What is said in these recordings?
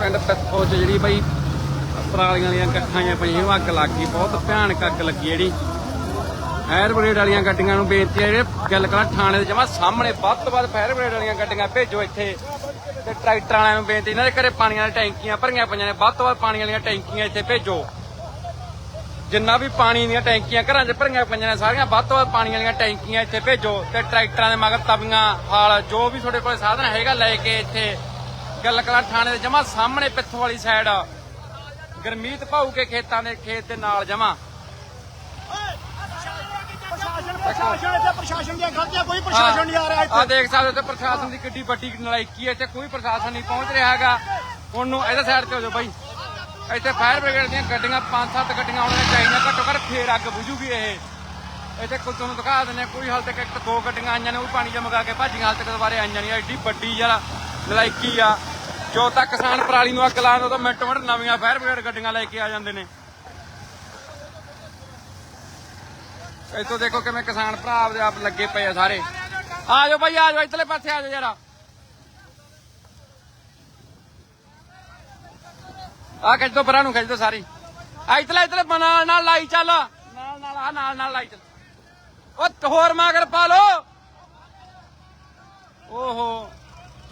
ਪਿੰਡ ਪਿੱਥੋ ਚ ਜਿਹੜੀ ਬਈ ਪਰਾਲੀਆਂ ਵਾਲੀਆਂ ਇਕੱਠਾਂ ਜਿਹੀਆਂ ਪਈਆਂ ਅੱਗ ਲੱਗ ਗਈ, ਬਹੁਤ ਭਿਆਨਕ ਅੱਗ ਲੱਗੀ ਜਿਹੜੀ। ਫਾਇਰ ਬ੍ਰਿਗੇਡ ਵਾਲੀਆਂ ਗੱਡੀਆਂ ਨੂੰ ਬੇਨਤੀ ਹੈ ਜਿਹੜੇ ਗੱਲ ਕਰਾਂ ਥਾਣੇ ਦੇ ਜਮਾ ਸਾਹਮਣੇ, ਵੱਧ ਤੋਂ ਵੱਧ ਫਾਇਰ ਬ੍ਰਿਗੇਡ ਵਾਲੀਆਂ ਗੱਡੀਆਂ ਭੇਜੋ ਇੱਥੇ। ਤੇ ਟਰੈਕਟਰਾਂ ਵਾਲਿਆਂ ਨੂੰ ਬੇਨਤੀ, ਇਹਨਾਂ ਦੇ ਘਰੇ ਪਾਣੀ ਵਾਲੀਆਂ ਟੈਂਕੀਆਂ ਭਰੀਆਂ ਪਈਆਂ ਨੇ, ਵੱਧ ਤੋਂ ਵੱਧ ਪਾਣੀ ਵਾਲੀਆਂ ਟੈਂਕੀਆਂ ਇੱਥੇ ਭੇਜੋ। ਜਿੰਨਾ ਵੀ ਪਾਣੀ ਦੀਆਂ ਟੈਂਕੀਆਂ ਘਰਾਂ 'ਚ ਭਰੀਆਂ ਪਈਆਂ ਨੇ ਸਾਰੀਆਂ, ਵੱਧ ਤੋਂ ਵੱਧ ਪਾਣੀ ਵਾਲੀਆਂ ਟੈਂਕੀਆਂ ਇੱਥੇ ਭੇਜੋ। ਤੇ ਟਰੈਕਟਰਾਂ ਦੇ ਮਗਰ ਤਵੀਆਂ, ਹਾਲ, ਜੋ ਵੀ ਤੁਹਾਡੇ ਕੋਲ ਸਾਧਨ ਹੈਗਾ ਲੈ ਕੇ ਇੱਥੇ ਗੱਲ ਕਰਾਂ ਥਾਣੇ ਦੇ ਜਮਾ ਸਾਹਮਣੇ ਪਿੱਥੋਂ ਵਾਲੀ ਸਾਈਡ ਗਰਮੀਤ ਭਾਊ ਕੇ ਖੇਤਾਂ ਦੇ ਖੇਤ ਦੇ ਨਾਲ ਜਮਾ। ਪ੍ਰਸ਼ਾਸਨ ਪ੍ਰਸ਼ਾਸਨ ਇੱਥੇ ਪ੍ਰਸ਼ਾਸਨ ਦੀਆਂ ਗਲਤੀਆਂ ਕੋਈ ਪ੍ਰਸ਼ਾਸਨ ਨਹੀਂ ਆ ਰਿਹਾ ਆ ਇੱਥੇ ਦੇਖ ਸਕਦੇ ਹੋ ਤੇ ਪ੍ਰਸ਼ਾਸਨ ਦੀ ਕਿੱਡੀ ਵੱਡੀ ਨਲਾਇਕੀ ਹੈ ਇੱਥੇ ਕੋਈ ਪ੍ਰਸ਼ਾਸਨ ਨਹੀਂ ਪਹੁੰਚ ਰਿਹਾ ਹੈਗਾ। ਹੁਣ ਨੂੰ ਇਹਦੇ ਸਾਈਡ ਤੇ ਹੋ ਜਾਓ ਬਾਈ। ਇੱਥੇ ਫਾਇਰ ਬ੍ਰਿਗੇਡ ਦੀਆਂ ਗੱਡੀਆਂ ਪੰਜ ਸੱਤ ਗੱਡੀਆਂ ਆਉਣੀਆਂ ਚਾਹੀਦੀਆਂ ਘੱਟੋ ਘੱਟ ਫੇਰ ਅੱਗ ਬੁਝੂਗੀ ਇਹ। ਇੱਥੇ ਕੋਈ ਤੁਹਾਨੂੰ ਦਿਖਾ ਦਿੰਦੇ ਕੋਈ ਹਾਲ ਤੱਕ ਇੱਕ ਦੋ ਗੱਡੀਆਂ ਆਈਆਂ ਨੇ ਉਹ ਪਾਣੀ ਚ ਮਗਾ ਕੇ ਭੱਜੀਆਂ ਹਾਲ ਤੱਕ ਦੁਬਾਰੇ ਆਈਆਂ ਨਹੀਂ ਐਡੀ ਵੱਡੀ ਯਾਰ ਨਲਾਇਕੀ ਆ। ਜੋ ਤੱਕ ਕਿਸਾਨ ਪਰਾਲੀ ਨੂੰ ਅੱਗ ਲਾਉਣ ਉਦੋਂ ਮਿੰਟ ਮਿੰਟ ਨਵੀਆਂ ਫਾਇਰ ਬ੍ਰਿਗੇਡ ਗੱਡੀਆਂ ਲੈ ਕੇ ਆ ਜਾਂਦੇ ਨੇ। ਇੱਥੋਂ ਦੇਖੋ ਕਿਵੇਂ ਕਿਸਾਨ ਭਰਾ ਆਪਦੇ ਆਪ ਲੱਗੇ ਪਏ ਆ ਸਾਰੇ। ਆ ਜਾਓ ਭਾਈ ਆ ਜਾਓ, ਇੱਧਰਲੇ ਪਾਸੇ ਆ ਜਾਓ ਯਾਰਾ ਆ ਖਿੱਚ ਦੋ, ਪਰਾਂ ਨੂੰ ਖਿੱਚ ਦੋ ਸਾਰੀ। ਆ ਇੱਧਰਲੇ ਇੱਧਰਲੇ, ਨਾਲ ਨਾਲ ਲਾਈ ਚੱਲ। ਨਾਲ ਨਾਲ, ਆ ਨਾਲ ਨਾਲ ਲਾਈ ਚੱਲ। ਉਹ ਹੋਰ ਮਾਗਰ ਪਾ ਲੋ ਓਹੋ।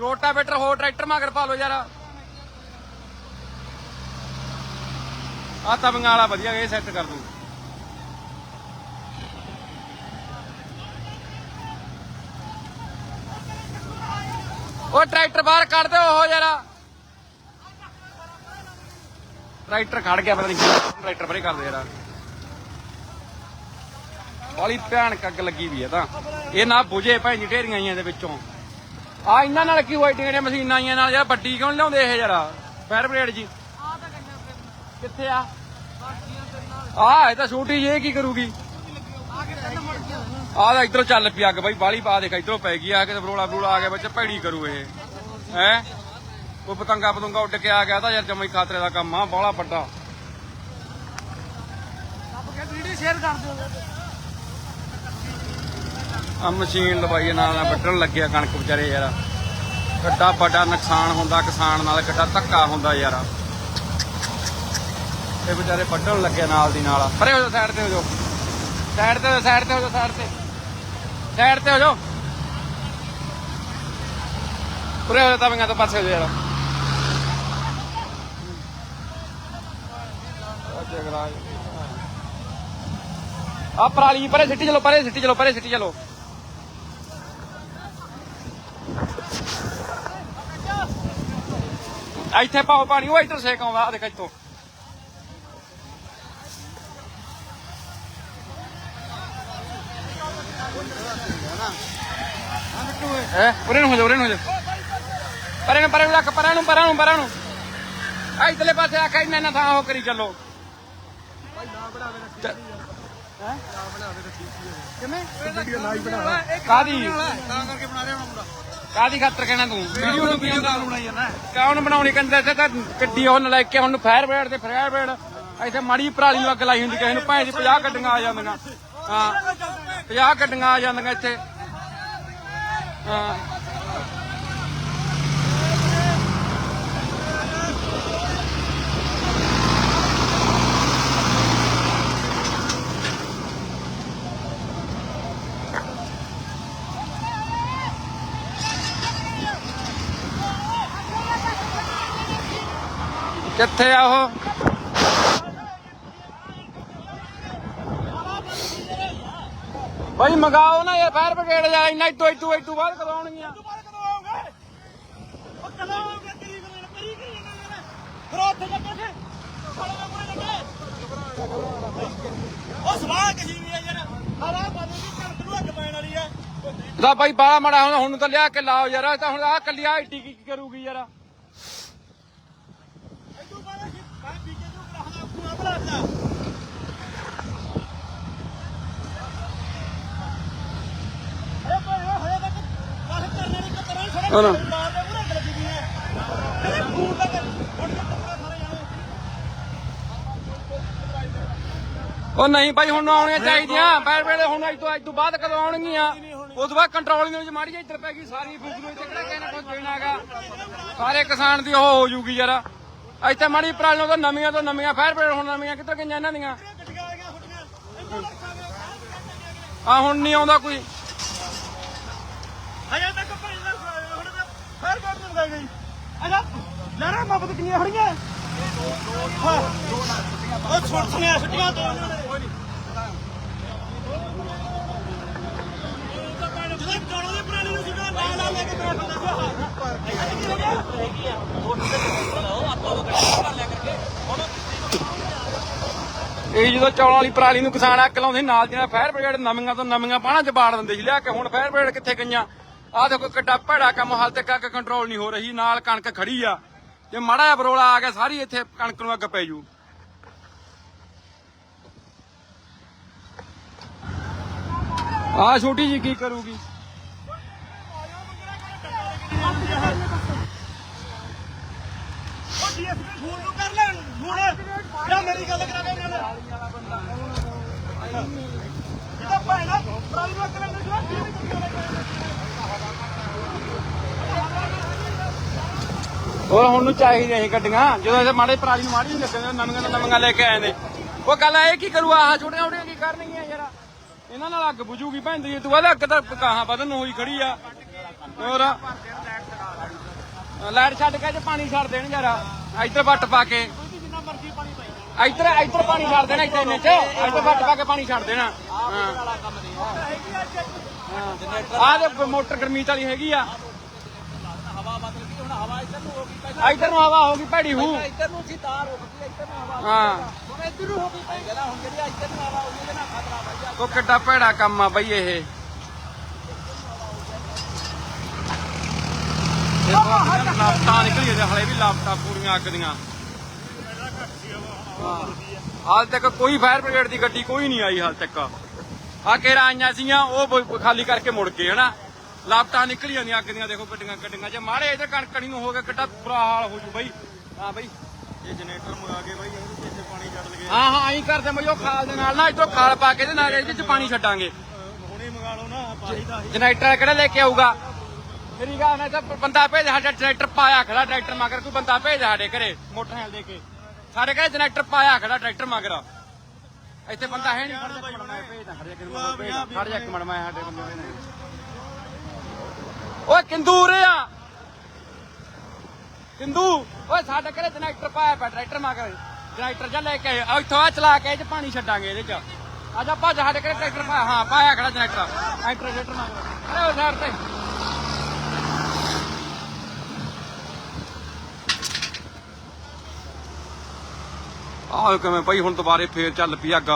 ਰੋਟਾਵੇਟਰ ਹੋਰ ਟਰੈਕਟਰ ਮਗਰ ਪਾ ਲੋ ਯਾਰ। ਆ ਤਵੀਆਂ ਵਾਲਾ ਵਧੀਆ, ਇਹ ਸੈੱਟ ਕਰ ਦੂੰ ਉਹ ਟਰੈਕਟਰ ਬਾਹਰ ਕੱਢ ਦਿਓ ਉਹ ਯਾਰਾ ਟਰੈਕਟਰ ਖੜ ਗਿਆ, ਪਤਾ ਨਹੀਂ ਟਰੈਕਟਰ ਪਰੇ ਕਰ ਦੇ ਯਾਰਾ ਬਾਲੀ ਭਿਆਨਕ ਅੱਗ ਲੱਗੀ ਵੀ ਹੈ ਤਾਂ। ਇਹ ਨਾ ਬੁਝੇ ਭਾਈ ਜੀ ਢੇਰੀਆਂ ਆਈਆਂ ਦੇ ਵਿੱਚੋਂ। ਆ ਇਹਨਾਂ ਨਾਲ ਕੀ ਵਾਈਟਿੰਗ ਦੀਆਂ ਮਸ਼ੀਨਾਂ ਆਈਆਂ ਨਾਲ ਯਾਰ, ਵੱਡੀ ਕਿਉਂ ਨੀ ਲਿਆਉਂਦੇ ਇਹ ਯਾਰਾ ਫਾਇਰ ਬ੍ਰਿਗੇਡ ਜੀ। ਕਿੱਥੇ ਆ? ਆ, ਇਹ ਤਾਂ ਛੋਟੀ ਜਿਹੀ, ਇਹ ਕੀ ਕਰੂਗੀ? ਆਹ ਤਾਂ ਇਧਰੋਂ ਚੱਲ ਪਈ ਅੱਗ ਬਾਈ, ਬਾਲੀ ਪਾ ਦੇਖ, ਇਧਰੋਂ ਪੈ ਗਈ ਆ ਕੇ ਬਰੋਲਾ ਬਰੋਲਾ ਆ ਗਿਆ, ਬੱਚਾ ਭੈੜੀ ਕਰੂ ਇਹ। ਹੈ? ਕੋਈ ਪਤੰਗਾ ਪਤੰਗਾ ਉੱਡ ਕੇ ਆ ਗਿਆ ਤਾਂ ਯਾਰ ਜਮਈ ਖਾਤਰੇ ਦਾ ਕੰਮ ਆ, ਬਾਹਲਾ ਵੱਡਾ। ਵੀਡੀਓ ਸ਼ੇਅਰ ਕਰ ਦਿਓ। ਆ ਮਸ਼ੀਨ ਲਵਾਈ ਨਾਲ ਨਾਲ ਵੱਢਣ ਲੱਗਿਆ ਕਣਕ ਵਿਚਾਰੇ ਯਾਰ। ਕਿੱਡਾ ਵੱਡਾ ਨੁਕਸਾਨ ਹੁੰਦਾ, ਕਿਸਾਨ ਨਾਲ ਕਿੱਡਾ ਧੱਕਾ ਹੁੰਦਾ ਯਾਰ। ਇਹ ਵਿਚਾਰੇ ਵੱਢਣ ਲੱਗੇ ਨਾਲ ਦੀ ਨਾਲ। ਪਰੇ ਹੋ ਜਾ ਸਾਈਡ ਤੇ ਹੋ ਜਾਓ ਸਾਈਡ ਤੇ ਹੋ ਸਾਈਡ ਤੇ ਹੋ ਜਾਓ ਸਾਈਡ ਤੇ। ਸਾਈਡ ਤੇ ਹੋ ਜਾਓ ਪਰੇ ਹੋ ਜਾ ਤਾਂ ਮੈਂ ਪਾਸੇ ਹੋ ਜਾ ਯਾਰ। ਆ ਪਰਾਲੀ, ਪਰੇ ਸਿੱਟੀ ਚਲੋ, ਪਰੇ ਸਿੱਟੀ ਚਲੋ, ਪਰੇ ਸਿੱਟੀ ਚਲੋ। ਇੱਥੇ ਪਾਓ ਪਾਣੀ ਉਹ ਇੱਧਰ ਸੇਕ ਆਉਂਦਾ ਆ ਦੇਖ ਇੱਥੋਂ। ਹੈ? ਉਰੇ ਨੂੰ ਹੋ ਜਾ ਉਰੇ ਨੂੰ ਹੋ ਜਾ। ਪਰੇ ਨੂੰ ਪਰੇ ਨੂੰ ਰੱਖ ਪਰਾਂ ਨੂੰ ਪਰਾਂ ਨੂੰ ਪਰਾਂ ਨੂੰ। ਆ ਇਧਰਲੇ ਪਾਸੇ ਆ ਕੇ ਨਾ ਥਾਂ ਉਹ ਕਰੀ ਚੱਲੋ। ਚ- ਹੈਂ? ਕਿਵੇਂ ਕਾਦੀ ਤਾਂ ਕਰਕੇ ਬਣਾ ਰਿਹਾ ਮੁੰਡਾ। ਕਾਦੀ ਖਾਤਰ ਕਹਿਣਾ ਤੂੰ? ਵੀਡੀਓ ਨੂੰ ਵੀਡੀਓ ਕਾਲ ਬਣਾਈ ਜਾਂਦਾ ਕੌਣ ਬਣਾਉਣੀ ਕਹਿੰਦਾ ਇੱਥੇ ਤਾਂ ਗੱਡੀ ਉਹ ਲੈ ਕੇ ਹੁਣ ਫਾਇਰ ਬ੍ਰਿਗੇਡ ਤੇ ਫਾਇਰ ਬ੍ਰਿਗੇਡ। ਇੱਥੇ ਮਾੜੀ ਪਰਾਲੀ ਨੂੰ ਅੱਗ ਲਾਈ ਹੁੰਦੀ ਕਿਸੇ ਨੂੰ। ਭਾਵੇਂ 50 ਗੱਡੀਆਂ ਆ ਜਾਂਦੀਆਂ। ਹਾਂ 50 ਗੱਡੀਆਂ ਆ ਜਾਂਦੀਆਂ ਇੱਥੇ। ਹਾਂ। ਕਿੱਥੇ ਆ ਉਹ? ਭਾਈ ਮਗਾਓ ਨਾ ਯਾਰ ਫਾਇਰ ਬ੍ਰਿਗੇਡ ਯਾਰ ਇੰਨਾ ਇਤੋਂ ਇਤੋਂ ਇਤੋਂ ਬਾਅਦ ਕਦੋਂ ਆਉਣਗੀਆਂ ਦੀ ਭਾਈ ਬਾਲਾ ਮੜਾ ਹੁਣ ਹੁਣ ਤਾਂ ਲਿਆ ਕੇ ਲਾਓ ਯਾਰ ਤਾਂ ਹੁਣ ਆ ਕੱਲੀ ਆ ਏਡੀ ਕੀ ਕਰੂਗੀ ਯਾਰ ਇਦੋਂ ਬਾਅਦ ਅਸੀਂ ਮੈਂ ਪੀਕੇ ਨੂੰ ਕਰਾਹਦਾ ਪੂਰਾ ਬਲਾਦਾ ਅਰੇ ਭਾਈ ਹੋਇਆ ਤੱਕ ਕਾਹ ਕਰਨੇ ਦੀ ਕਤਰਾਂ ਛੜੇ ਹਾਂ ਨਾ। ਮਾਰਦੇ ਪੂਰਾ ਅੱਗ ਲੱਗੀ ਵੀ ਹੈ ਅਰੇ ਫੂਲ ਤੱਕ ਉੱਡ ਕੇ ਟੁਕੜਾ ਸਾਰੇ ਜਾਣੇ ਉਹ ਨਹੀਂ ਭਾਈ, ਹੁਣ ਆਉਣੀਆਂ ਚਾਹੀਦੀਆਂ। ਫਾਇਰ ਬ੍ਰਿਗੇਡ ਹੁਣ ਅੱਜ ਤੋਂ ਅੱਜ ਤੋਂ ਬਾਅਦ ਕਦੋਂ ਆਉਣਗੀਆਂ? ਉਸ ਤੋਂ ਬਾਅਦ ਕੰਟਰੋਲਿੰਗ ਵਿੱਚ ਮਾੜੀ ਜਿਹੀ ਇੱਧਰ ਪੈ ਗਈ ਸਾਰੀ ਫੂਕ ਨੂੰ ਇੱਥੇ ਕਿਹੜਾ ਕਹਿਣਾ ਕੁਝ ਦੇਣਾਗਾ? ਸਾਰੇ ਕਿਸਾਨ ਦੀ ਉਹ ਹੋ ਜੂਗੀ ਯਾਰ। ਇੱਥੇ ਮਾੜੀ ਪਰਾਲੀ ਨੂੰ ਤਾਂ ਨਵੀਆਂ ਤੋਂ ਨਵੀਆਂ ਫਾਇਰ ਬ੍ਰਿਗੇਡ ਹੁਣ ਨਵੀਆਂ ਕਿੱਧਰ ਗਈਆਂ ਇਹਨਾਂ ਦੀਆਂ? ਆ ਹੁਣ ਨਹੀਂ ਆਉਂਦਾ ਕੋਈ। ਹਜੇ ਤੱਕ ਦਾ ਹੁਣ ਫੇਰ ਬਾਅਦ ਨੂੰ ਗਈ ਗਈ। ਅੱਛਾ ਲਹਿਰਾਂ ਮਫਤ ਕਿੰਨੀਆਂ ਖੜੀਆਂ ਉਹ ਛੋਟ ਸੁਣਿਆ ਛੁੱਟੀਆਂ ਤੋਂ ਜਦੋਂ ਚੌਲਾਂ ਦੇ ਪੁਰਾਣੇ ਨੂੰ ਸੀਗਾ ਨਾਲ ਲੈ ਕੇ ਬੈਠ ਹੁੰਦਾ ਇਹ ਜਦੋਂ ਚੌਲਾਂ ਵਾਲੀ ਪਰਾਲੀ ਨੂੰ ਕਿਸਾਨ ਅੱਕ ਲਾਉਂਦੇ ਸੀ, ਨਾਲ ਫਾਇਰ ਬ੍ਰਿਗੇਡ ਨਵੀਆਂ ਤੋਂ ਨਵੀਆਂ ਬਾਣਾ ਚ ਬਾੜ ਦਿੰਦੇ ਸੀ ਲਿਆ ਕੇ ਹੁਣ ਫਾਇਰ ਬ੍ਰਿਗੇਡ ਕਿੱਥੇ ਗਈਆਂ? ਆਹ ਦੇਖੋ ਕਿੱਡਾ ਭੈੜਾ ਕੰਮ ਹਾਲ ਤੱਕ ਅੱਗ ਕੰਟਰੋਲ ਨਹੀਂ ਹੋ ਰਹੀ ਨਾਲ ਕਣਕ ਖੜੀ ਆ। ਜੇ ਮਾੜਾ ਜਿਹਾ ਬਰੋਲਾ ਆ ਗਿਆ ਸਾਰੀ ਇੱਥੇ ਕਣਕ ਨੂੰ ਅੱਗ ਪੈ ਜੂ। ਆ ਛੋਟੀ ਜੀ ਕੀ ਕਰੂਗੀ? ਡੀਐਸਪੀ ਫੋਨ ਨੂੰ ਕਰ ਲੈਣ? ਫੋਨ? ਜਾਂ ਮੇਰੀ ਗੱਲ ਕਰਾ ਦੇ ਨਾਲ? ਇਹਦਾ ਭਾਣਾ ਪ੍ਰਾਈਵੇਟ ਨੂੰ ਅੱਗ ਲੱਗਣ ਦੀ ਕੀ ਹੋਰ ਹੁਣ ਨੂੰ ਚਾਹੀਦੀਆਂ ਇਹ ਗੱਡੀਆਂ। ਜਦੋਂ ਇਹ ਮਾੜੇ ਪਰਾਲੀ ਨੂੰ ਮਾੜੀ ਲੱਗਣ ਨਵੀਆਂ ਨਵੀਆਂ ਲੈ ਕੇ ਆਏ ਨੇ। ਉਹ ਗੱਲ ਇਹ ਕੀ ਕਰੂ ਆਹ ਛੋਟੀਆਂ ਛੋਟੀਆਂ ਕੀ ਕਰਨਗੀਆਂ ਯਾਰ? ਇਹਨਾਂ ਨਾਲ ਅੱਗ ਬੁਝੂਗੀ ਭੈਂਦੀ ਤੂੰ ਇਹਦਾ ਅੱਗ ਤਾਂ ਕਹਾਂ ਵਧਨ ਨੂੰ ਹੋਈ ਖੜੀ ਆ। ਹੋਰ? ਲਾਈਟ ਛੱਡ ਕੇ ਜੇ ਪਾਣੀ ਛੱਡ ਦੇਣ ਯਾਰ। ਇੱਧਰ ਵੱਟ ਪਾ ਕੇ। ਇੱਧਰ ਇੱਧਰ ਪਾਣੀ ਛੱਡ ਦੇਣਾ ਇੱਥੇ ਇੰਨੇ ਚ ਇੱਧਰ ਵੱਟ ਪਾ ਕੇ ਪਾਣੀ ਛੱਡ ਦੇਣਾ। ਆਹ ਦੇ ਮੋਟਰ ਗਰਮੀਤ ਵਾਲੀ ਹੈਗੀ ਆ। ਹਵਾ ਬਦਲ ਗਈ ਹੁਣ ਹਵਾ ਇੱਧਰ ਨੂੰ ਹੋ ਗਈ ਪਹਿਲਾਂ ਇੱਧਰ ਨੂੰ ਹਵਾ ਹੋ ਗਈ ਭੈੜੀ ਹੂ। ਇੱਧਰ ਨੂੰ ਸੀ ਤਾਰ ਹੋ। ਗਈ ਇੱਧਰ ਨੂੰ ਹਵਾ ਹਾਂ ਹੁਣ ਇੱਧਰ ਨੂੰ ਹੋ ਗਈ ਕਹਿੰਦਾ ਹੁਣ ਜਿਹੜੀ ਇੱਧਰ ਨੂੰ ਹਵਾ ਹੋਈ ਇਹਦੇ ਨਾਲ ਖਤਰਾ ਭਾਈ ਉਹ ਕਿੱਡਾ ਭੈੜਾ ਕੰਮ ਆ ਬਈ ਇਹ। ਲਾਪਟਾਂ ਨਿਕਲੀ ਇਹਦੇ ਹਲੇ ਵੀ ਲਾਪਟਾਂ ਪੂਰੀਆਂ ਅੱਗ ਦੀਆਂ। ਹਾਲ ਤੱਕ ਕੋਈ ਫਾਇਰ ਬ੍ਰਿਗੇਡ ਦੀ ਗੱਡੀ ਕੋਈ ਨਹੀਂ ਆਈ ਹਾਲ ਤੱਕ। ਆ ਕੇਰਾ ਆਈਆਂ ਸੀਆਂ ਉਹ ਖਾਲੀ ਕਰਕੇ ਮੁੜ ਗਏ ਹਨਾ। ਲਾਪਟਾਂ ਨਿਕਲੀ ਜਾਂਦੀਆਂ ਅੱਗ ਦੀਆਂ ਦੇਖੋ ਗੱਡੀਆਂ ਗੱਡੀਆਂ। ਜੇ ਮਾੜੇ ਇਹਦੇ ਕਣਕਣੀ ਨੂੰ ਹੋ ਗਿਆ ਕਿੱਡਾ ਬੁਰਾ ਹਾਲ ਹੋ ਜੂ ਬਈ। ਹਾਂ ਬਈ। ਇਹ ਜਨਰੇਟਰ ਮੰਗਾ ਕੇ ਭਾਈ ਇਹਦੇ ਵਿੱਚ ਪਾਣੀ ਛੱਡ ਲਗੇ। ਹਾਂ ਹਾਂ ਐਂ ਕਰਦੇ ਬਈ ਉਹ ਖਾਲ ਦੇ ਨਾਲ ਨਾ ਇੱਥੋਂ ਖਾਲ ਪਾ ਕੇ ਤੇ ਨਾਲ ਇਹਦੇ ਵਿੱਚ ਪਾਣੀ ਛੱਡਾਂਗੇ। ਹੁਣੇ ਮੰਗਾ ਲਓ ਨਾ ਪਾਣੀ ਦਾ ਜਨਰੇਟਰ ਕਿਹੜਾ ਲੈ ਕੇ ਆਊਗਾ? ਮੇਰੀ ਗੱਲ ਮੈਂ ਤਾਂ ਬੰਦਾ ਭੇਜ, ਸਾਡਾ ਜਨਰੇਟਰ ਪਾਇਆ ਖੜਾ ਟਰੈਕਟਰ ਮਗਰ ਕੋਈ ਬੰਦਾ ਭੇਜ ਸਾਡੇ ਘਰੇ, ਮੋਟਰਸਾਈਕਲ ਦੇ ਕੇ। ਸਾਡੇ ਘਰੇ ਜਨਰੇਟਰ ਪਾਇਆ ਖੜਾ ਟਰੈਕਟਰ ਮਗਰ। ਇੱਥੇ ਬੰਦਾ ਹੈ ਨਹੀਂ ਖੜ ਜਾ ਇੱਕ ਮੈਂ ਭੇਜਦਾ ਖੜ ਜਾ ਇੱਕ ਖੜ ਜਾ ਇੱਕ ਮੈਂ ਸਾਡੇ ਬੰਦੇ ਨੇ ਓਏ, ਕਿੰਦੂ ਉਰੇ ਆ। ਕਿੰਦੂ, ਓਏ, ਸਾਡੇ ਘਰੇ ਜਨਰੇਟਰ ਪਾਇਆ ਪਿਆ ਟਰੈਕਟਰ ਮਗਰ। ਟਰੈਕਟਰ ਜਾਂ ਲੈ ਕੇ ਆਏ ਆ ਇੱਥੋਂ ਆ ਚਲਾ ਕੇ ਇਹ ਪਾਣੀ ਛੱਡਾਂਗੇ ਇਹਦੇ ਚ। ਆ ਭੱਜ, ਸਾਡੇ ਘਰੇ ਟਰੈਕਟਰ ਪਾਇਆ, ਹਾਂ, ਪਾਇਆ ਖੜਾ ਜਨਰੇਟਰ। ਐ ਟਰੈਕਟਰ ਮਗਰ। ਅਰੇ, ਉਹ ਸਾਈਡ ਤੇ। ਆਹ ਕਿਵੇਂ ਭਾਈ ਹੁਣ ਦੁਬਾਰੇ ਫੇਰ ਚੱਲ ਪਈ ਅੱਗ।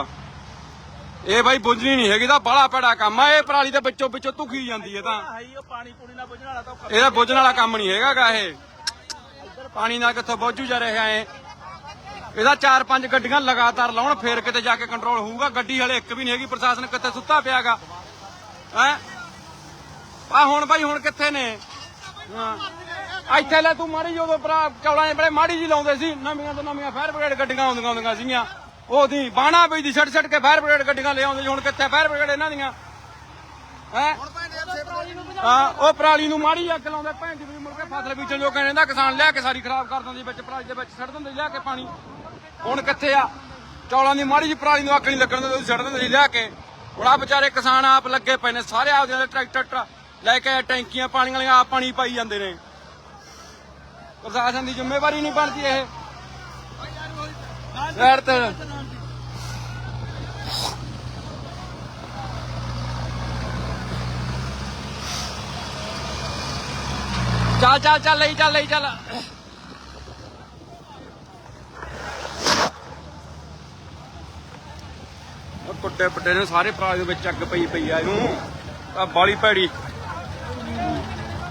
ਇਹ ਭਾਈ ਬੁੱਝਣੀ ਨਹੀਂ ਹੈਗੀ ਤਾਂ ਬੜਾ ਭੈੜਾ ਕੰਮ ਆ। ਇਹ ਪਰਾਲੀ ਦੇ ਵਿੱਚੋਂ ਵਿੱਚੋਂ ਧੁਖੀ ਜਾਂਦੀ ਹੈ ਤਾਂ ਪਾਣੀ ਪੂਣੀ ਨਾਲ ਬੁਝਣ ਵਾਲਾ ਤਾਂ ਇਹਦਾ ਬੁੱਝਣ ਵਾਲਾ ਕੰਮ ਨਹੀਂ ਹੈਗਾਗਾ ਇਹ। ਪਾਣੀ ਨਾਲ ਕਿੱਥੋਂ ਬੁੱਝੂ ਜਾ ਰਿਹਾ ਏ ਇਹਦਾ ਚਾਰ ਪੰਜ ਗੱਡੀਆਂ ਲਗਾਤਾਰ ਲਾਉਣ ਫੇਰ ਕਿਤੇ ਜਾ ਕੇ ਕੰਟਰੋਲ ਹੋਊਗਾ। ਗੱਡੀ ਹਲੇ ਇੱਕ ਵੀ ਨਹੀਂ ਹੈਗੀ ਪ੍ਰਸ਼ਾਸਨ ਕਿੱਥੇ ਸੁੱਤਾ ਪਿਆਗਾ ਹੈ? ਆ ਹੁਣ ਭਾਈ ਹੁਣ ਕਿੱਥੇ ਨੇ? ਹਾਂ। ਇੱਥੇ ਲੈ ਤੂੰ ਮਾੜੀ ਜਦੋਂ ਭਰਾ, ਚੌਲਾਂ 'ਚ ਬੜੇ ਮਾੜੀ ਜੀ ਲਾਉਂਦੇ ਸੀ। ਨਵੀਆਂ ਤੋਂ ਨਵੀਆਂ ਫਾਇਰ ਬ੍ਰਿਗੇਡ ਗੱਡੀਆਂ ਆਉਂਦੀਆਂ ਆਉਂਦੀਆਂ ਸੀਗੀਆਂ। ਉਹਦੀ ਬਾਣਾ ਪਈ ਦੀ ਛੱਡ ਛੱਡ ਕੇ ਫਾਇਰ ਬ੍ਰਿਗੇਡ ਗੱਡੀਆਂ ਲੈ ਆਉਂਦੇ ਸੀ। ਹੁਣ ਕਿੱਥੇ ਫਾਇਰ ਬ੍ਰਿਗੇਡ ਇਹਨਾਂ ਦੀਆਂ? ਹੈ? ਹਾਂ, ਉਹ ਪਰਾਲੀ ਨੂੰ ਮਾੜੀ ਅੱਗ ਲਾਉਂਦੇ। ਭੈਣ ਦੀ ਵੀ ਮੁੜ ਕੇ ਫਸਲ ਬੀਜਣ ਜੋ ਕਹਿੰਦਾ ਕਿਸਾਨ ਲਿਆ ਕੇ ਸਾਰੀ ਖਰਾਬ ਕਰ ਦਿੰਦੇ ਵਿੱਚ ਪਰਾਲੀ ਦੇ ਵਿੱਚ ਛੱਡ ਦਿੰਦੇ, ਲਿਆ ਕੇ ਪਾਣੀ। ਹੁਣ ਕਿੱਥੇ ਆ? ਚੌਲਾਂ ਦੀ ਮਾੜੀ ਜੀ ਪਰਾਲੀ ਨੂੰ ਅੱਗ ਨਹੀਂ ਲੱਗਣ ਦਿੰਦੇ ਤੁਸੀਂ ਛੱਡ ਦਿੰਦੇ ਸੀ, ਲਿਆ ਕੇ। ਹੁਣ ਆ ਵਿਚਾਰੇ ਕਿਸਾਨ ਆਪ ਲੱਗੇ ਪਏ ਨੇ। ਸਾਰੇ ਆਪਦੇ ਟਰੈਕਟਰ ਲੈ ਕੇ ਟੈਂਕੀਆਂ, ਪਾਣੀ ਵਾਲੀਆਂ, ਆਪ ਪਾਣੀ ਪਾਈ ਜਾਂਦੇ ਨੇ। ਪ੍ਰਸ਼ਾਸਨ ਦੀ ਜ਼ਿੰਮੇਵਾਰੀ ਨਹੀਂ ਬਣਦੀ ਇਹ। ਯਾਰ ਤੇ ਚੱਲ ਚੱਲ ਚੱਲ, ਲਈ ਚੱਲ ਲਈ, ਚੱਲ। ਉਹ ਕੁੱਟੇ ਪੱਟੇ ਨੇ ਸਾਰੇ ਪਰਾਲੀ ਦੇ ਵਿੱਚ ਅੱਗ ਪਈ ਪਈ ਆ ਇਹਨੂੰ। ਆ ਬਾਲੀ ਭੈੜੀ।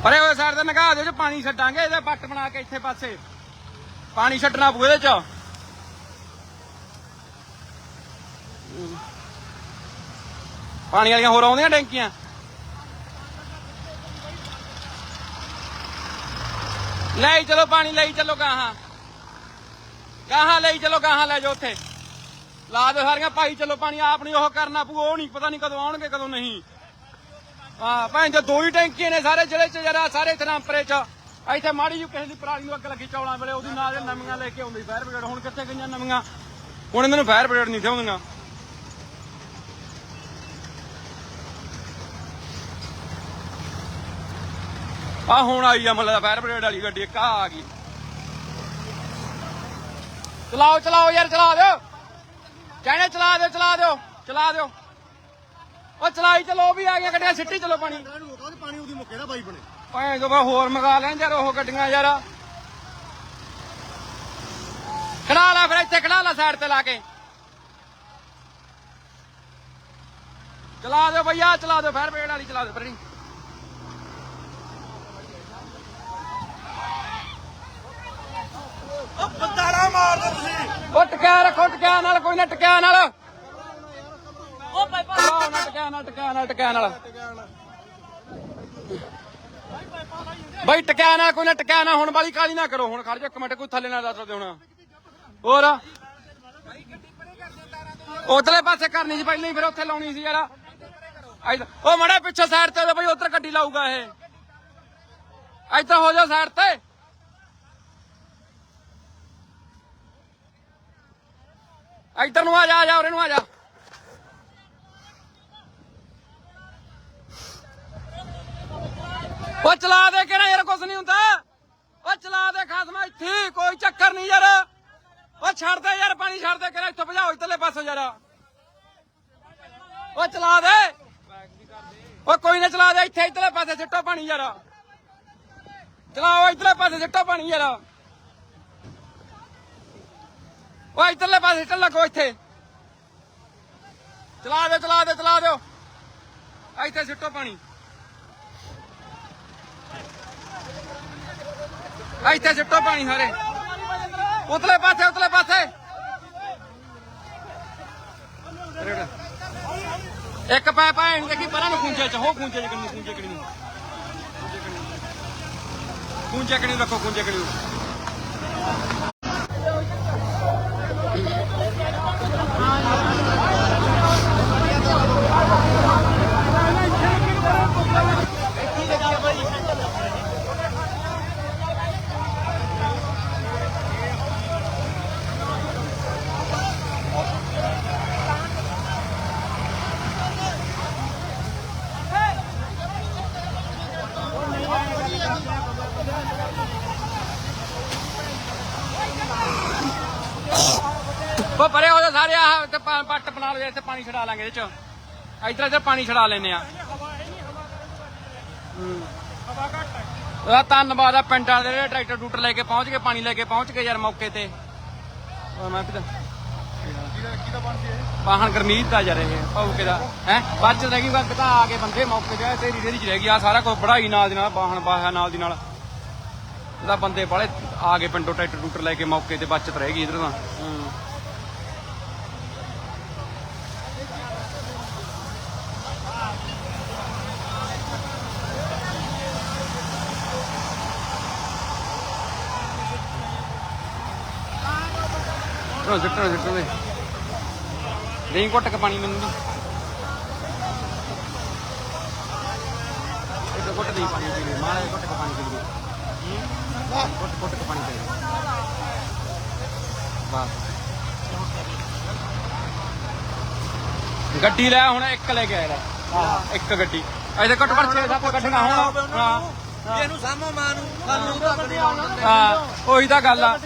ਪਰੇ ਹੋਏ ਸਾਈਡ ਤੇ ਨਗਾ ਦਿਓ ਜੇ ਪਾਣੀ ਛੱਡਾਂਗੇ, ਇਹਦੇ ਬੱਟ ਬਣਾ ਕੇ ਇੱਥੇ ਪਾਸੇ। ਪਾਣੀ ਛੱਡਣਾ ਪਊ ਇਹਦੇ ਚ। ਪਾਣੀ ਵਾਲੀਆਂ ਹੋਰ ਆਉਂਦੀਆਂ ਟੈਂਕੀਆਂ ਲੈ ਚਲੋ ਪਾਣੀ, ਲਈ ਚਲੋ ਗਾਹਾਂ। ਗਾਹਾਂ ਲਈ ਚਲੋ, ਗਾਹਾਂ ਲੈ ਜਾਓ ਉੱਥੇ। ਲਾ ਦਿਓ ਸਾਰੀਆਂ, ਭਾਈ ਚਲੋ ਪਾਣੀ, ਆਪ ਨਹੀਂ ਉਹ ਕਰਨਾ ਪਊ, ਉਹ ਨਹੀਂ ਪਤਾ ਨਹੀਂ ਕਦੋਂ ਆਉਣਗੇ, ਕਦੋਂ ਨਹੀਂ। ਹਾਂ, ਭੈਣ ਜੋ ਦੋ ਹੀ ਟੈਂਕੀਆਂ ਨੇ ਸਾਰੇ ਜ਼ਿਲ੍ਹੇ ਚ ਜਰਾ, ਸਾਰੇ ਥਰਾਂਪਰੇ ਚ। ਇੱਥੇ ਮਾੜੀ ਜਿਹੀ ਕਿਸੇ ਦੀ ਪਰਾਲੀ ਨੂੰ ਅੱਗ ਲੱਗੀ ਚੌਲਾਂ ਵੇਲੇ, ਉਹਦੀ ਨਾਲ ਨਵੀਆਂ ਲੈ ਕੇ ਆਉਂਦੀ ਫਾਇਰ ਬ੍ਰਿਗੇਡ ਹੁਣ ਕਿੱਥੇ ਗਈਆਂ ਨਵੀਆਂ? ਹੁਣ ਇਹਨਾਂ ਨੂੰ ਫਾਇਰ ਬ੍ਰਿਗੇਡ ਨਹੀਂ ਥਿਆਉਂਦੀਆਂ ਆ ਹੁਣ ਆਈ ਆ ਮਤਲਬ ਫਾਇਰ ਬ੍ਰਿਗੇਡ ਵਾਲੀ ਗੱਡੀ, ਇੱਕ ਆਹ ਆ ਗਈ। ਚਲਾਓ ਚਲਾਓ ਯਾਰ, ਚਲਾ ਦਿਓ। ਕਹਿੰਦੇ ਚਲਾ ਦਿਓ ਚਲਾ ਦਿਓ ਚਲਾ ਦਿਓ। ਉਹ ਚਲਾਈ ਚਲੋ ਵੀ ਆ ਗਿਆ ਗੱਡੀਆਂ ਸਿੱਟੀ ਚਲੋ ਪਾਣੀ। ਤੇ ਪਾਣੀ ਉਹਦੀ ਮੁੱਕੇ ਨਾ ਬਾਈ ਬਣੇ। ਭਾਵੇਂ ਤੋਂ ਹੋਰ ਮੰਗਾ ਲੈਣ ਯਾਰ ਉਹ ਗੱਡੀਆਂ ਯਾਰ। ਖੜਾ ਲਾ ਫਿਰ ਇੱਥੇ ਖੜਾ ਲਾ ਸਾਈਡ ਤੇ ਲਾ ਕੇ। ਚਲਾ ਦਿਓ ਭਈਆ ਚਲਾ ਦਿਓ ਫਾਇਰ ਬ੍ਰਿਗੇਡ ਵਾਲੀ ਚਲਾ ਦਿਓ ਪਰੀ ਉਹ ਬੰਦਾੜਾ ਮਾਰਦੇ ਤੁਸੀਂ। ਉਹ ਟਕਿਆ ਰੱਖੋ ਟਕਿਆ ਨਾਲ ਕੋਈ ਨਾ ਟਕਿਆ ਨਾਲ। ਉਹ ਭਾਈ ਆਹ, ਨਾ ਟਕਿਆ ਨਾਲ ਟਕਿਆ ਨਾਲ ਟਕਿਆ ਨਾਲ। ਬਈ ਟਕਿਆ ਨਾ ਕੋਈ ਨਾ ਟਕਿਆ ਨਾ, ਹੁਣ ਵਾਲੀ ਕਾਲੀ ਨਾ ਕਰੋ, ਹੁਣ ਖੜ ਜਾ ਇੱਕ ਮਿੰਟ, ਕੋਈ ਥੱਲੇ ਨਾ ਦੱਸ ਦੇ ਹੁਣ। ਹੋਰ? ਉਧਰਲੇ ਪਾਸੇ ਕਰਨੀ ਸੀ ਪਹਿਲਾਂ ਹੀ ਫਿਰ ਉੱਥੇ ਲਾਉਣੀ ਸੀ ਯਾਰ। ਉਹ ਮੜਾ ਪਿੱਛੇ ਸਾਈਡ ਤੇ ਹੋ ਬਈ, ਉਧਰ ਗੱਡੀ ਲਾਊਗਾ ਇਹ। ਇੱਧਰ ਹੋ ਜਾ ਸਾਈਡ ਤੇ। ਇੱਧਰ ਨੂੰ ਆ ਜਾ ਆ ਜਾ, ਉਰੇ ਨੂੰ ਆ ਜਾ। ਉਹ ਚਲਾ ਦੇ ਕਿਹੜਾ ਯਾਰ, ਕੁਛ ਨਹੀਂ ਹੁੰਦਾ। ਉਹ ਚਲਾ ਦੇ ਖਾਸਮਾ ਇੱਥੇ, ਕੋਈ ਚੱਕਰ ਨਹੀਂ ਯਾਰ। ਉਹ ਛੱਡ ਦੇ ਯਾਰ, ਪਾਣੀ ਛੱਡ ਦੇ ਕਿਹੜਾ ਇੱਥੋਂ ਭਜਾਓ, ਇੱਧਰਲੇ ਪਾਸੋਂ ਯਾਰ। ਉਹ ਚਲਾ ਦੇ। ਉਹ ਕੋਈ ਨਾ ਚਲਾ ਦੇ, ਇੱਥੇ, ਇੱਧਰਲੇ ਪਾਸੇ ਸਿੱਟੋ ਪਾਣੀ ਯਾਰ। ਚਲਾਓ ਇੱਧਰਲੇ ਪਾਸੇ ਸਿੱਟੋ ਪਾਣੀ ਯਾਰ। ਉਹ ਇੱਧਰਲੇ ਪਾਸੇ ਸਿੱਟਣ ਲੱਗੋ ਇੱਥੇ। ਚਲਾ ਦੇ ਚਲਾ ਦੇ ਚਲਾ ਦਿਓ। ਇੱਥੇ ਸਿੱਟੋ ਪਾਣੀ। ਇੱਥੇ ਸਿੱਟੋ ਪਾਣੀ ਸਾਰੇ ਉਤਲੇ ਪਾਸੇ ਉਤਲੇ ਪਾਸੇ। ਇੱਕ ਪੈ ਪੈ ਨੂੰ ਦੇਖੀ ਪਰਾਂ ਨੂੰ ਖੂੰਜੇ ਚ, ਹੋ ਖੂੰਜੇ ਚ ਕਿੰਨੀ ਖੂੰਜੇ ਕਿੰਨੀ। ਖੂੰਜੇ ਕਿੰਨੀ। ਰੱਖੋ ਖੂੰਜੇ ਕਿੰਨੀ। ਉਹ ਪਰੇ ਹੋ ਸਾਰੇ, ਆਹ ਤੇ ਪਾ- ਪੱਟ ਬਣਾ ਲਓ, ਇੱਥੇ ਪਾਣੀ ਛਡਾ ਲਾਂਗੇ ਇਹਦੇ ਚ। ਇਧਰ ਇਧਰ ਪਾਣੀ ਛਡਾ ਲੈਨੇ ਆ। ਉਹਦਾ ਧੰਨਵਾਦ ਆ ਪਿੰਡਾਂ ਦੇ ਜਿਹੜੇ ਟਰੈਕਟਰ ਟੂਟਰ ਲੈ ਕੇ ਪਹੁੰਚ ਗਏ, ਪਾਣੀ ਲੈ ਕੇ ਪਹੁੰਚ ਗਏ ਯਾਰ ਮੌਕੇ ਤੇ। ਉਹ ਮੈਂ ਵੀ ਵਾਹਨ ਗਰਮੀਤ ਦਾ ਯਾਰ ਇਹ, ਭੌਕੇ ਦਾ। ਹੈ? ਬਾਅਦ ਚ ਰਹਿ ਗਈ ਵਕਤ ਤਾਂ ਆ ਕੇ ਬੰਦੇ ਮੌਕੇ ਤੇ ਤੇਰੀ ਰੇੜੀ ਚ ਰਹਿ ਗਈ ਆ ਸਾਰਾ ਕੁਝ ਬੜਾਈ ਨਾਲ ਦੀ ਨਾਲ, ਵਾਹਨ ਬਾਹਿਆ ਨਾਲ ਦੀ ਨਾਲ। ਇਹਦਾ ਬੰਦੇ ਬਾਲੇ ਆ ਗਏ ਪਿੰਡੋਂ ਟਰੈਕਟਰ ਟੂਟਰ ਲੈ ਕੇ ਮੌਕੇ ਤੇ, ਬਚਤ ਰਹਿ ਗਈ ਇਧਰ ਤਾਂ। ਹੂੰ। ਸਿੱਟੋ ਸਿੱਟੋ ਸਿੱਟੋ ਦੇ ਨਹੀਂ ਘੁੱਟ ਕੇ ਪਾਣੀ ਮੈਨੂੰ। ਇਹ ਘੁੱਟ ਨਹੀਂ ਪਾਣੀ ਪੀ ਲਈ ਮਾਰੇ ਘੁੱਟ ਕੇ ਪਾਣੀ ਪੀ ਲਈ ਘੁੱਟ ਘੁੱਟ ਕੇ ਪਾਣੀ ਪੀ ਲਈ ਬਸ। ਗੱਡੀ ਲੈ ਹੁਣ ਇੱਕ ਲੈ ਕੇ ਆਇਆ ਹਾਂ। ਇੱਕ ਗੱਡੀ। ਇਹਦੇ ਘੱਟ ਘੱਟ 6-7 ਗੱਡੀਆਂ ਹੁਣ। ਹਾਂ। ਇਹਨੂੰ ਸਾਮੋ ਮਾਂ ਨੂੰ ਸਾਨੂੰ ਤਾਂ ਕੱਢੀ ਆਉਣ ਹਾਂ ਉਹੀ ਤਾਂ ਗੱਲ ਆ।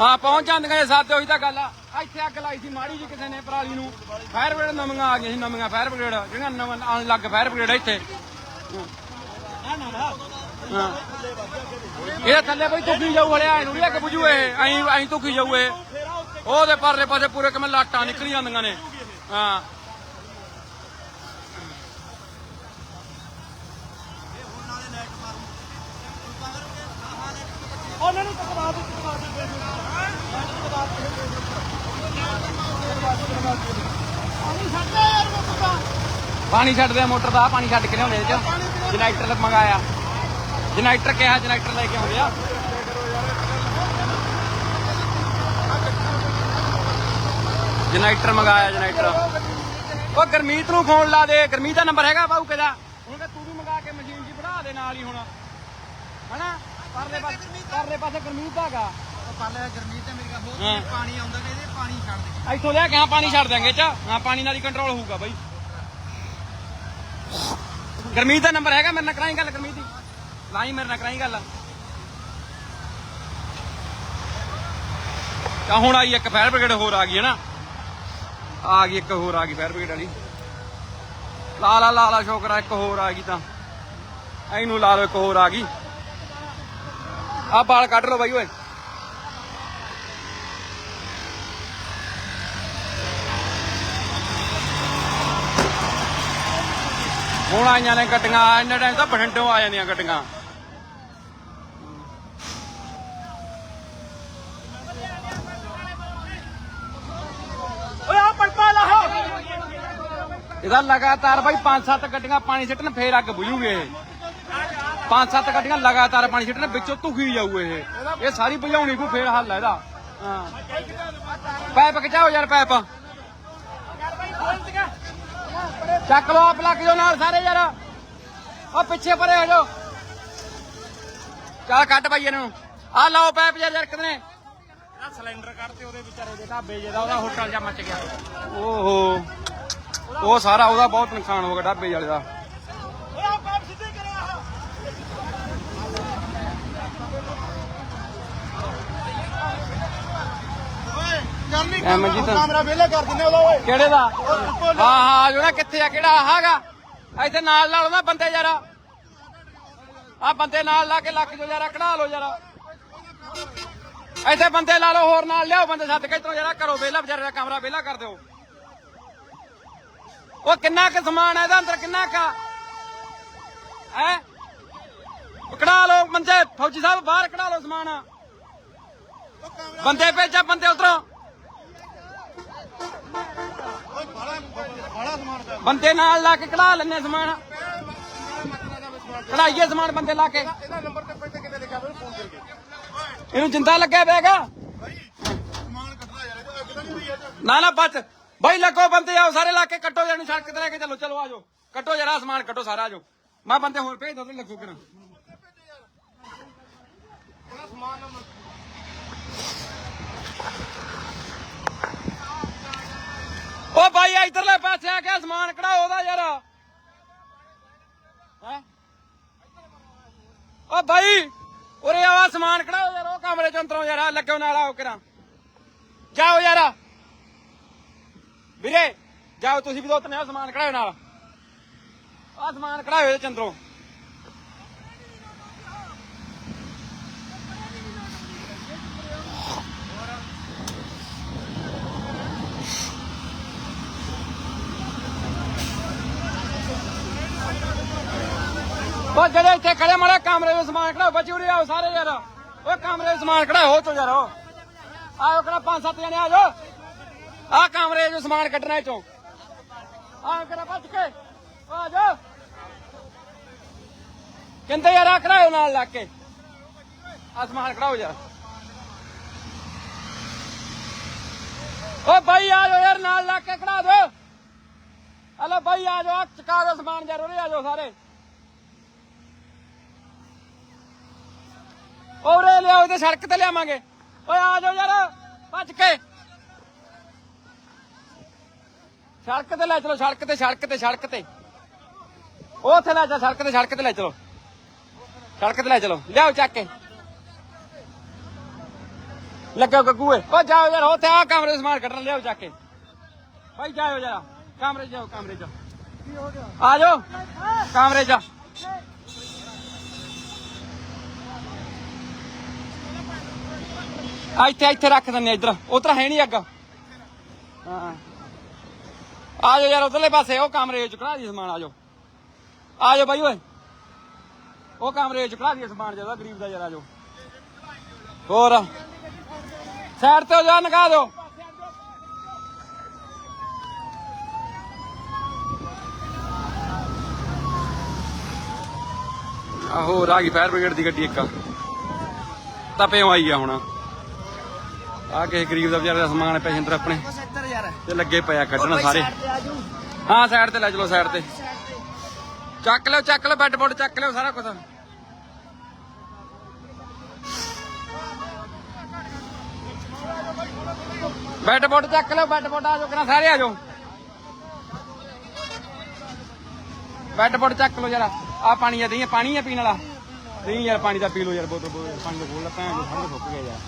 ਹਾਂ, ਪਹੁੰਚ ਜਾਂਦੀਆਂ ਜੇ ਸਾਥੇ ਉਹੀ ਤਾਂ ਗੱਲ ਆ। ਇੱਥੇ ਅੱਗ ਲਾਈ ਸੀ ਮਾੜੀ ਜੀ ਕਿਸੇ ਨੇ ਪਰਾਲੀ ਨੂੰ। ਫਾਇਰ ਬ੍ਰਿਗੇਡ ਨਵੀਆਂ ਆ ਗਈਆਂ ਸੀ, ਨਵੀਆਂ ਫਾਇਰ ਬ੍ਰਿਗੇਡ ਜਿਹੜੀਆਂ ਨਵਾਂ, ਆਉਣ ਲੱਗ ਫਾਇਰ ਬ੍ਰਿਗੇਡ ਇੱਥੇ। ਹਾਂ। ਇਹ ਥੱਲੇ ਬਈ ਤੁਕੀ ਜਾਊ ਹਲਿਆ ਇਹਨੂੰ ਨਹੀਂ ਅੱਗ ਬੁਝੂ ਇਹ। ਐਂ ਐਂ ਤੁਕੀ ਜਾਊ ਇਹ। ਉਹਦੇ ਪਰਲੇ ਪਾਸੇ ਪੂਰੇ ਕਿਵੇਂ ਲਾਟਾਂ ਨਿਕਲ ਜਾਂਦੀਆਂ ਨੇ। ਹਾਂ ਉਹਨਾਂ ਨੂੰ ਤਕਵਾ ਦੇ ਤਕਵਾ ਦੇ ਪਾਣੀ ਛੱਡਦਾ ਯਾਰ ਮੁੱਕਦਾ ਪਾਣੀ ਛੱਡਦੇ ਆ ਮੋਟਰ ਦਾ ਪਾਣੀ ਛੱਡ ਕੇ ਲਿਆਉਂਦੇ ਇਹ ਚ। ਜਨਰੇਟਰ ਮੰਗਾਇਆ। ਜਨਰੇਟਰ ਕਿਹਾ ਜਨਰੇਟਰ ਲੈ ਕੇ ਆਉਂਦੇ ਆ। ਜਨਰੇਟਰ ਮੰਗਾਇਆ ਜਨਰੇਟਰ। ਉਹ ਗਰਮੀਤ ਨੂੰ ਫੋਨ ਲਾ ਦੇ। ਗਰਮੀਤ ਦਾ ਨੰਬਰ ਹੈਗਾ ਬਾਊ ਕਿਹਦਾ ਹੁਣ ਤੂੰ ਵੀ ਮੰਗਾ ਕੇ ਮਸ਼ੀਨ ਜੀ ਬਣਾ ਦੇ ਨਾਲ ਹੀ ਹੁਣ। ਹਨਾ? ਪਰਲੇ ਪਾਸੇ ਪਰਲੇ ਪਾਸੇ ਗਰਮੀਤ ਹੈਗਾ। ਪਾਲੇ ਗਰਮੀ ਤੇ ਮੇਰੀ ਗੱਲ। ਹਾਂ। ਪਾਣੀ ਆਉਂਦਾ ਨੇ ਇਹਦੇ ਪਾਣੀ ਛੱਡ ਦੇ। ਇੱਥੋਂ ਲੈ ਕੇ ਹਾਂ ਪਾਣੀ ਛੱਡ ਦਾਂਗੇ ਚ। ਹਾਂ ਪਾਣੀ ਨਾਲ ਹੀ ਕੰਟਰੋਲ ਹੋਊਗਾ ਬਾਈ। ਗਰਮੀਤ ਦਾ ਨੰਬਰ ਹੈਗਾ, ਮੇਰੇ ਨਾਲ ਕਰਾਈ ਗੱਲ ਗਰਮੀਤ ਦੀ। ਲਾਈ ਮੇਰੇ ਨਾਲ ਕਰਾਈ ਗੱਲ। ਤਾਂ ਹੁਣ ਆਈ ਇੱਕ ਫਾਇਰ ਬ੍ਰਿਗੇਡ ਹੋਰ ਆ ਗਈ ਹੈ ਨਾ। ਆ ਗਈ ਇੱਕ ਹੋਰ, ਆ ਗਈ ਫਾਇਰ ਬ੍ਰਿਗੇਡ ਵਾਲੀ। ਲਾ ਲਾ ਲਾ ਲਾ ਸ਼ੋਕਰਾ ਇੱਕ ਹੋਰ ਆ ਗਈ ਤਾਂ। ਇਹਨੂੰ ਲਾ ਲਓ, ਇੱਕ ਹੋਰ ਆ ਗਈ। ਆ ਬਾਲ ਕੱਢ ਲਓ ਬਾਈ, ਓਏ। ਹੁਣ ਆਈਆਂ ਨੇ ਗੱਡੀਆਂ, ਇੰਨਾ ਟਾਈਮ ਤਾਂ ਬਠਿੰਡੋਂ ਆ ਜਾਂਦੀਆਂ ਗੱਡੀਆਂ। ਇਹਦਾ ਲਗਾਤਾਰ ਬਾਈ 5-7 ਗੱਡੀਆਂ ਪਾਣੀ ਸਿੱਟਣ, ਫੇਰ ਅੱਗ ਬੁਝੂਗੇ ਪੰਜ ਸੱਤ ਗੱਡੀਆਂ ਲਗਾਤਾਰ ਪਾਣੀ ਸਿੱਟਣ, ਵਿੱਚੋਂ ਧੁਖੀ ਜਾਊ ਇਹ। ਇਹ ਸਾਰੀ ਬੁਝਾਉਣੀ ਕੋ ਫੇਰ ਹੱਲ ਹੈ ਇਹਦਾ। ਹਾਂ। ਪੈਪ ਖਿਚਾਓ ਯਾਰ, ਪੈਪ। ਚੱਕ ਲਓ ਆਪ ਲੱਗ ਜਾਓ ਨਾਲ ਸਾਰੇ ਯਾਰ। ਆ ਪਿੱਛੇ ਪਰੇ ਹੋ ਜਾਓ। ਚੱਲ ਕੱਟ ਬਾਈ ਇਹਨੂੰ। ਆ ਲਾਓ ਪੈਪ ਯਾਰ ਯਾਰ ਕਿਦਨੇ ਇਹਦਾ ਸਿਲੰਡਰ ਕੱਢ ਤੇ ਉਹਦੇ ਵਿਚਾਰੇ ਦੇ ਢਾਬੇ ਜਿਹਦਾ ਉਹਦਾ ਹੋਟਲ ਜਾਂ ਮੱਚ ਗਿਆ। ਓਹੋ। ਉਹ ਸਾਰਾ ਉਹਦਾ ਬਹੁਤ ਨੁਕਸਾਨ ਹੋ ਗਿਆ ਡਾਬੇ ਵਾਲੇ ਦਾ ਓਏ ਆ ਪੈਪ ਸਿੱਧੇ ਕਰੋ ਆ ਓਏ ਕਰਨੀ ਐਵੇਂ ਜੀ ਤਾਂ- ਕੈਮਰਾ ਵੇਲੇ ਕਰ ਦਿੰਦੇ ਉਹਦਾ ਓਏ। ਕਿਹੜੇ ਦਾ? ਹਾਂ ਹਾਂ ਜੋ ਨਾ ਕਿੱਥੇ ਆ ਕਿਹੜਾ ਆਹਾਗਾ ਇੱਥੇ ਨਾਲ ਲਾ ਲਓ ਨਾ ਬੰਦੇ ਯਾਰ। ਆ ਬੰਦੇ ਨਾਲ ਲਾ ਕੇ ਲੱਕ ਜੋ ਯਾਰਾ ਕਢਾ ਲਓ ਯਾਰਾ। ਇੱਥੇ ਬੰਦੇ ਲਾ ਲਓ ਹੋਰ ਨਾਲ ਲਿਆਓ ਬੰਦੇ ਸੱਦ ਕੇ ਇਤੋਂ ਯਾਰਾ ਕਰੋ ਵੇਲਾ ਵਿਚਾਰੇ ਦਾ ਕਮਰਾ ਵੇਲਾ ਕਰ ਦਿਓ। ਉਹ ਕਿੰਨਾ ਕੁ ਸਮਾਨ ਹੈ ਇਹਦਾ ਅੰਦਰ ਕਿੰਨਾ ਕਾ ਹੈ? ਕਢਾ ਲਓ ਬੰਦੇ ਫੌਜੀ ਸਾਹਿਬ ਬਾਹਰ ਕਢਾ ਲਓ ਸਮਾਨ। ਬੰਦੇ ਭੇਜਾ ਬੰਦੇ ਬੰਦੇ ਨਾਲ ਲਾ ਕੇ ਕਢਾ ਲੈਣੇ ਸਮਾਨ। ਕਢਾਈਏ ਸਮਾਨ ਬੰਦੇ ਲਾ ਕੇ। ਇਹਦਾ ਨੰਬਰ ਤੇ ਪਿੰਡ ਕਿਤੇ ਲਿਖਿਆ ਹੋਇਆ ਫੋਨ ਕਰਕੇ ਇਹਨੂੰ ਜਿੰਦਾ ਲੱਗਿਆ ਪਿਆਗਾ ਸਮਾਨ ਕੱਢਣਾ ਯਾਰ ਇਹਦਾ ਅੱਗ ਨਹੀਂ ਹੋਈ ਨਾ ਨਾ ਬਚ ਬਾਈ ਲੱਗੋ ਬੰਦੇ, ਆਓ ਸਾਰੇ ਲਾ ਕੇ ਕੱਟੋ ਜਣ, ਸੜਕ ਤੇ ਲੈ ਕੇ ਚਲੋ ਚਲੋ ਆਜੋ ਕੱਟੋ ਜਰਾ ਸਮਾਨ, ਕੱਟੋ ਸਾਰਾ ਆਜੋ ਮੈਂ ਬੰਦੇ ਹੋਰ ਭੇਜ ਦੋ ਤੇ ਲੱਗੋ ਕਿਰਾਂ ਸਮਾਨ ਨੰਬਰ ਓ ਬਾਈ, ਇਧਰਲੇ ਪਾਸੇ ਆ ਕੇ ਸਮਾਨ ਕਢਾਓ ਉਹਦਾ ਯਾਰ। ਹੈ? ਓ ਬਾਈ, ਉਰੇ ਆਵਾ ਸਮਾਨ ਕਢਾਓ ਯਾਰ, ਉਹ ਕਮਰੇ ਚੋਂ ਅੰਦਰੋਂ ਯਾਰ ਲੱਗੋ ਨਾਲ ਆਓ ਕਿਰਾਂ ਜਾਓ ਯਾਰ। ਵੀਰੇ, ਜਾਓ, ਤੁਸੀਂ ਵੀ ਦੋ ਤਨੇ ਸਮਾਨ ਕਢਾਓ ਨਾਲ। ਆ ਸਮਾਨ ਕਢਾਓ ਇਹਦੇ ਚੰਦਰੋਂ ਉਹ ਜਿਹੜੇ ਇੱਥੇ ਖੜੇ ਮਾਰੇ ਕਮਰੇ ਵਿੱਚ ਸਮਾਨ ਕਢਾਓ, ਬੱਚੀ ਉਰੇ ਆਓ ਸਾਰੇ ਯਾਰ ਉਹ ਕਮਰੇ ਵਿੱਚ ਸਮਾਨ ਕਢਾਓ, ਹੋ ਚੋ ਯਾਰ ਆਓ ਕਿਹੜਾ ਪੰਜ ਸੱਤ ਜਣੇ, ਆ ਜਾਓ। ਆ ਕਮਰੇ ਵਿੱਚ ਸਮਾਨ ਕੱਢਣਾ ਚੋਂ ਆ ਕਿਹੜਾ ਭੱਜ ਕੇ, ਆ ਜਾਓ। ਕਹਿੰਦੇ ਯਾਰ, ਆ ਕਢਾਓ ਨਾਲ ਲੱਗ ਕੇ। ਆ ਸਮਾਨ ਕਢਾਓ ਯਾਰ। ਓ ਬਾਈ, ਆ ਜਾਓ ਯਾਰ, ਨਾਲ ਲੱਗ ਕੇ ਕਢਾ ਦਿਓ। ਹਲੋ ਬਾਈ, ਆ ਜਾਓ, ਆ ਚਕਾ ਦਿਓ ਸਮਾਨ ਯਾਰ, ਉਰੇ ਆ ਜਾਓ ਸਾਰੇ। ਔਰੇ ਲਿਆਓ ਤੇ ਸੜਕ ਤੇ ਲਿਆਵਾਂਗੇ। ਓਏ ਆ ਜਾਓ ਯਾਰ, ਭੱਜ ਕੇ। ਸੜਕ ਤੇ ਲੈ ਚਲੋ, ਸੜਕ ਤੇ ਸੜਕ ਤੇ ਸੜਕ ਤੇ। ਉੱਥੇ ਲੈ ਜਾ, ਸੜਕ ਤੇ ਸੜਕ ਤੇ ਲੈ ਚਲੋ। ਸੜਕ ਤੇ ਲੈ ਚਲੋ। ਲਿਆਓ ਚੱਕ ਕੇ। ਲੱਗੋ ਗੱਗੂ ਏ ਓ ਜਾਓ ਯਾਰ, ਉੱਥੇ ਆ ਕਮਰੇ ਸਮਾਨ ਕੱਢਣ, ਲਿਆਓ ਚੱਕ ਕੇ। ਭਾਈ ਜਾਓ ਜਰਾ ਕਮਰੇ 'ਚ ਜਾਓ, ਕਮਰੇ 'ਚ ਆ ਜਾਓ। ਕਮਰੇ 'ਚ ਇੱਥੇ ਇੱਥੇ ਰੱਖ ਦਿੰਨੇ ਇਧਰ। ਉਧਰ ਹੈ ਨਹੀਂ ਅੱਗ। ਹਾਂ। ਆ ਜਾਓ ਯਾਰ, ਉਧਰਲੇ ਪਾਸੇ, ਉਹ ਕਮਰੇ 'ਚ ਚੁਕਾ ਦੀ ਸਮਾਨ, ਆ ਜਾਓ। ਆ ਜਾਓ ਬਾਈ, ਓਏ। ਉਹ ਕਮਰੇ 'ਚ ਚੁਕਾ ਦੀ ਸਮਾਨ ਜਿਹੜਾ ਗਰੀਬ ਦਾ ਯਾਰ, ਆ ਜਾਓ। ਹੋਰ। ਸਾਈਡ ਤੇ ਹੋ ਜਾ, ਨਗਾ ਦਿਓ। ਆਹੋ ਆ ਫਾਇਰ ਬ੍ਰਿਗੇਡ ਦੀ ਗੱਡੀ ਇੱਕ ਤਾਂ ਪਿਓ ਆਈ ਆ ਹੁਣ। ਆ ਕਿਸੇ ਗਰੀਬ ਦਾ ਵਿਚਾਰੇ ਦਾ ਸਮਾਨ ਹੈ ਪੈਸੇ ਆਪਣੇ। ਤੇ ਲੱਗੇ ਪਿਆ ਕੱਢਣਾ ਸਾਰੇ। ਹਾਂ ਸਾਈਡ ਤੇ ਲੈ ਚਲੋ ਸਾਈਡ ਤੇ। ਚੱਕ ਲਓ ਚੱਕ ਲਓ ਬੈੱਡ ਬੋਰਡ ਚੱਕ ਲਓ ਸਾਰਾ ਕੁਝ ਬੈੱਡ ਬੋਰਡ ਚੱਕ ਲਿਓ ਬੈੱਡ ਬੋਰਡ ਆ ਜਾਓ ਕਿਨਾ ਸਾਰੇ ਆ ਜਾਓ। ਬੈੱਡ ਬੋਰਡ ਚੱਕ ਲਓ ਜਰਾ। ਆ ਪਾਣੀ ਆ ਦਈਏ ਪਾਣੀ ਆ ਪੀਣ ਵਾਲਾ। ਨਹੀਂ ਯਾਰ ਪਾਣੀ ਦਾ ਪੀ ਲਓ ਯਾਰ ਬੋਤਲ ਬੋਤਲ ਪਾਣੀ ਦਾ ਖੋਲ ਲੈ ਭੈਣ ਨੂੰ ਠੰਡ ਸੁੱਕ ਗਿਆ ਯਾਰ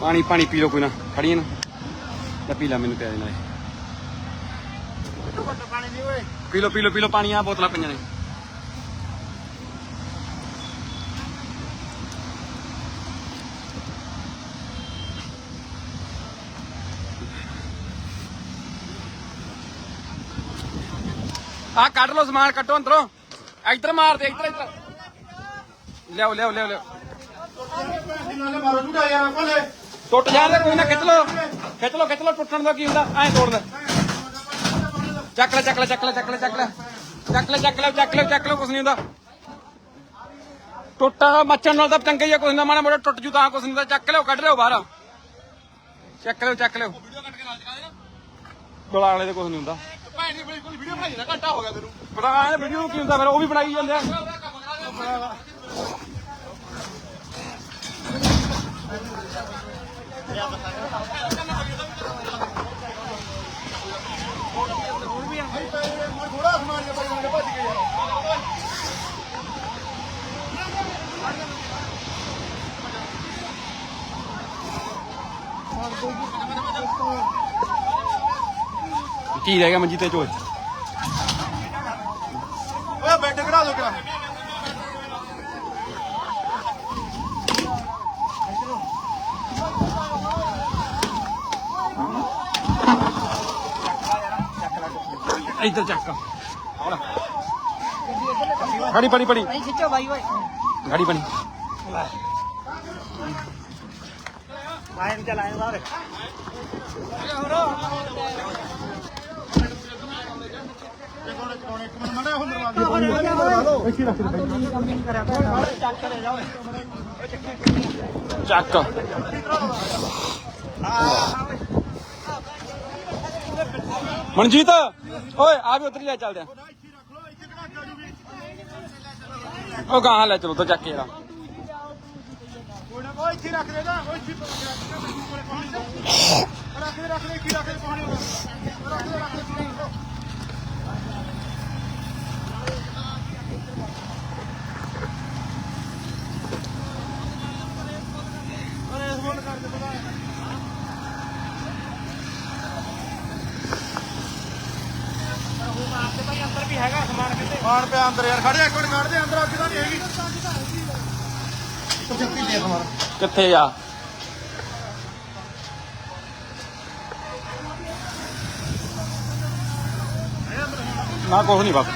ਪਾਣੀ ਪਾਣੀ ਪੀ ਲਓ ਕੋਈ ਨਾ। ਖੜੀ ਨਾ। ਤੇ ਪੀ ਲੈ ਮੈਨੂੰ ਪਿਆ ਦੇ ਨਾਲੇ ਪੀ ਲਓ ਪੀ ਲਓ ਪੀ ਲਓ ਪਾਣੀ ਆ ਬੋਤਲਾਂ ਪਈਆਂ ਨੇ। ਆ ਕੱਢ ਲਓ ਸਮਾਨ ਕੱਟੋ ਅੰਦਰੋਂ। ਇੱਧਰ ਮਾਰ ਦੇ ਇੱਧਰ ਇੱਧਰ। ਲਿਆਓ ਲਿਆਓ ਲਿਆਓ ਲਿਆਓ। ਟੁੱਟ ਜਾਣ ਦੇ ਕੋਈ ਨਾ ਖਿੱਚ ਲਓ। ਖਿੱਚ ਲਓ ਖਿੱਚ ਲਓ ਟੁੱਟਣ ਦਾ ਕੀ ਹੁੰਦਾ? ਐਂ ਤੋੜ ਲੈ ਚੱਕ ਲੈ ਚੱਕ ਲੈ ਚੱਕ ਲੈ ਚੱਕ ਲੈ ਚੱਕ ਲੈ। ਚੱਕ ਲੈ ਚੱਕ ਲੈ ਚੱਕ ਲੈ ਚੱਕ ਲੈ ਕੁਛ ਨਹੀਂ ਹੁੰਦਾ। ਟੁੱਟ ਮੱਚਣ ਨਾਲ ਤਾਂ ਚੰਗਾ ਹੀ ਆ ਕੁਛ ਨਹੀਂ ਮਾੜਾ ਮੋਟਾ ਟੁੱਟ ਜੂ ਤਾਂ ਕੁਛ ਨਹੀਂ ਹੁੰਦਾ। ਚੱਕ ਲਿਓ ਕੱਢ ਲਿਓ ਬਾਹਰ। ਚੱਕ ਲਿਓ ਚੱਕ ਲਿਓ ਵੀਡੀਓ ਕੱਟ ਕੇ ਨਾਲ ਚਲਾ ਦੇਣਾ। ਵਾਲੇ ਦੇ ਕੁਛ ਨਹੀਂ ਹੁੰਦਾ। ਭੈਣ ਦੀ ਬਿਲਕੁਲ ਵੀਡੀਓ ਬਣਾਈ ਨਾ ਘੰਟਾ ਹੋ ਗਿਆ ਤੈਨੂੰ। ਪਤਾ ਆਇਆ ਵੀਡੀਓ ਨੂੰ ਕੀ ਹੁੰਦਾ ਫਿਰ ਉਹ ਵੀ ਬਣਾਈ ਜਾਂਦੇ ਆ। ਥੋੜਾ ਸਮਾਨ ਜਿਹਾ ਪਾਈ ਭੱਜ ਗਏ ਯਾਰ ਕੀ ਰਹਿ ਗਿਆ ਮੰਜੀ ਤੇ ਚੋਏ ਓਏ ਬੈੱਡ ਕਢਾ ਦੋ ਕਿਰਾ। ਇੱਧਰ ਚੱਕ। ਗਾੜੀ ਪੜੀ ਪੜੀ ਨਹੀਂ ਖਿੱਚੋ ਬਾਈ ਓਏ। ਗਾੜੀ ਪੜੀ ਬਾਹਰ ਨੂੰ ਚਲਾਏ ਬਾਹਰ ਇੱਕ ਮਿੰਟ ਮੜਾ ਹੁਣ ਦਰਵਾਜ਼ੇ ਇੱਥੇ ਰੱਖ ਦੇ ਚੱਕ। ਮਨਜੀਤ, ਓਏ, ਆ ਵੀ ਉਧਰ ਹੀ ਲੈ ਚੱਲਦੇ ਆ। ਉਹ ਗਾਹਾਂ ਲੈ ਚਲੋ ਤਾਂ ਚੱਕ ਯਾਰ ਰੱਖ ਦੇ ਰੱਖ ਦੇ, ਰੱਖ ਰੱਖ ਦੇ ਪਾਣੀ ਰੱਖ ਦੇ ਰੱਖ ਦੇ। ਅਰੇ ਇਸ ਬੋਲ ਕਰ ਦੇ ਬਣਾ ਆਪਦੇ ਭਾਈ ਅੰਦਰ ਵੀ ਹੈਗਾ ਸਮਾਨ ਕਿਤੇ ਖਾਣ ਪਿਆ ਅੰਦਰ ਯਾਰ ਖੜ ਜਾ ਇੱਕ ਮਿੰਟ ਕੱਢ ਦੇ ਅੰਦਰ ਅੱਗ ਤਾਂ ਨਹੀਂ ਹੈਗੀ ਚੱਕੀ ਦੇ ਸਮਾਨ। ਕਿੱਥੇ ਆ? ਨਾ ਕੁਛ ਨਹੀਂ ਬਸ